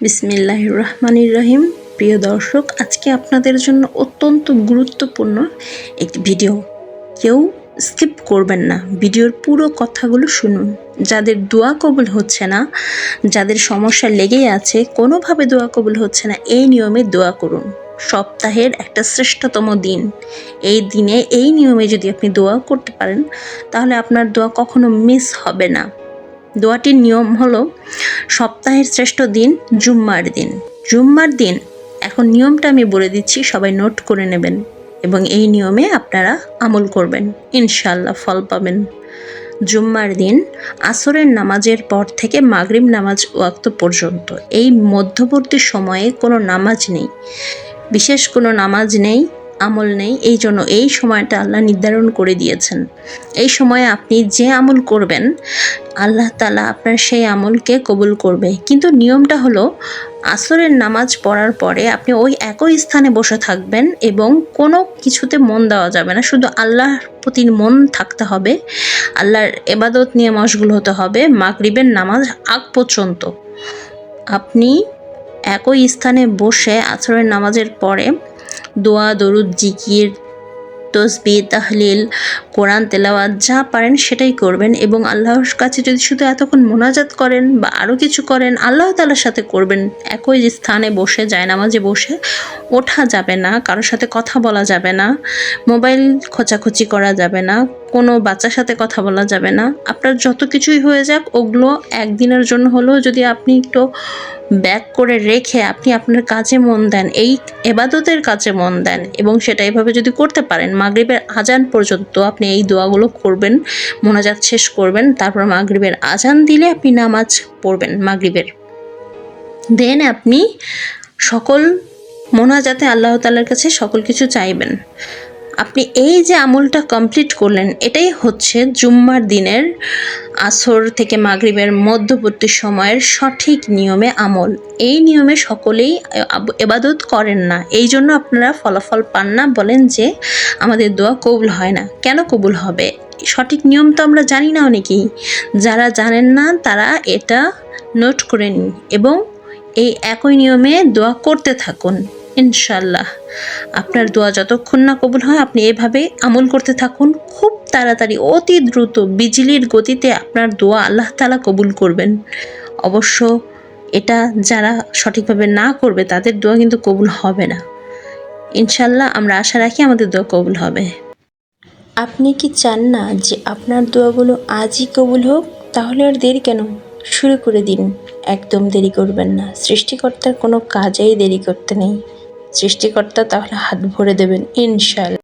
বিসমিল্লাহ রহমানির রহিম প্রিয় দর্শক, আজকে আপনাদের জন্য অত্যন্ত গুরুত্বপূর্ণ একটি ভিডিও। কেউ স্কিপ করবেন না, ভিডিওর পুরো কথাগুলো শুনুন। যাদের দোয়া কবুল হচ্ছে না, যাদের সমস্যা লেগেই আছে, কোনোভাবে দোয়া কবুল হচ্ছে না, এই নিয়মে দোয়া করুন। সপ্তাহের একটা শ্রেষ্ঠতম দিন। এই দিনে, এই নিয়মে যদি আপনি দোয়া করতে পারেন, তাহলে আপনার দোয়া কখনো মিস হবে না। দোয়াটির নিয়ম হলো সপ্তাহের শ্রেষ্ঠ দিন জুম্মার দিন। জুম্মার দিন, এখন নিয়মটা আমি বলে দিচ্ছি, সবাই নোট করে নেবেন এবং এই নিয়মে আপনারা আমল করবেন ইনশাল্লাহ ফল পাবেন। জুম্মার দিন আসরের নামাজের পর থেকে মাগরিব নামাজ ওয়াক্ত পর্যন্ত। এই মধ্যবর্তী সময়ে কোনো নামাজ নেই, বিশেষ কোনো নামাজ নেই, আমল নেই, এই জন্য এই সময়টা আল্লাহ নির্ধারণ করে দিয়েছেন। এই সময়ে আপনি যে আমল করবেন আল্লাহ তালা আপনার সেই আমলকে কবুল করবে। কিন্তু নিয়মটা হলো, আসরের নামাজ পড়ার পরে আপনি ওই একই স্থানে বসে থাকবেন এবং কোনো কিছুতে মন দেওয়া যাবে না। শুধু আল্লাহর প্রতি মন থাকতে হবে, আল্লাহর এবাদত নিয়ে মশগুল হতে হবে, মাগরিবের নামাজ আগ পর্যন্ত। আপনি একই স্থানে বসে আসরের নামাজের পরে দোয়া, দরুদ, জিকির তসবি, তাহলিল, কোরআন, তেলাওয়াত, যা পারেন সেটাই করবেন এবং আল্লাহর কাছে যদি শুধু এতক্ষণ মোনাজাত করেন বা আরও কিছু করেন, আল্লাহ তালার সাথে করবেন। একই স্থানে বসে, জায়নামাজে বসে ওঠা যাবে না, কারোর সাথে কথা বলা যাবে না, মোবাইল খোঁচাখুচি করা যাবে না কোনো বাচ্চার সাথে কথা বলা যাবে না। আপনার যত কিছুই হয়ে যাক, ওগুলো একদিনের জন্য হলেও যদি আপনি একটু ব্যাক করে রেখে আপনি আপনার কাজে মন দেন, এই এবাদতের কাজে মন দেন এবং সেটা এভাবে যদি করতে পারেন, মাগরিবের আজান পর্যন্ত আপনি এই দোয়াগুলো করবেন, মোনাজাত শেষ করবেন, তারপর মাগরিবের আজান দিলে আপনি নামাজ পড়বেন মাগরিবের। দেন আপনি সকল মোনাজাতে আল্লাহ তালার কাছে সকল কিছু চাইবেন। আপনি এই যে আমলটা কমপ্লিট করলেন, এটাই হচ্ছে জুম্মার দিনের আসর থেকে মাগরিবের মধ্যবর্তী সময়ের সঠিক নিয়মে আমল। এই নিয়মে সকলেই এবাদত করেন না। এই জন্য আপনারা ফলাফল পান না, বলেন যে আমাদের দোয়া কবুল হয় না। কেন কবুল হবে? সঠিক নিয়ম তো আমরা জানি না অনেকেই। যারা জানেন না, তারা এটা নোট করে নিন এবং এই একই নিয়মে দোয়া করতে থাকুন। ইনশাল্লাহ আপনার দোয়া যতক্ষণ না কবুল হয়, আপনি এভাবে আমল করতে থাকুন। খুব তাড়াতাড়ি, অতি দ্রুত, বিজলির গতিতে আপনার দোয়া আল্লাহ তালা কবুল করবেন। অবশ্য এটা যারা সঠিকভাবে না করবে, তাদের দোয়া কিন্তু কবুল হবে না। ইনশাল্লাহ আমরা আশা রাখি আমাদের দোয়া কবুল হবে। আপনি কি চান না যে আপনার দোয়াগুলো আজই কবুল হোক? তাহলে আর দেরি কেন? শুরু করে দিন। একদম দেরি করবেন না। সৃষ্টিকর্তার কোনো কাজেই দেরি করতে নেই। সৃষ্টিকর্তা তাহলে হাত ভরে দেবেন ইনশাল্লাহ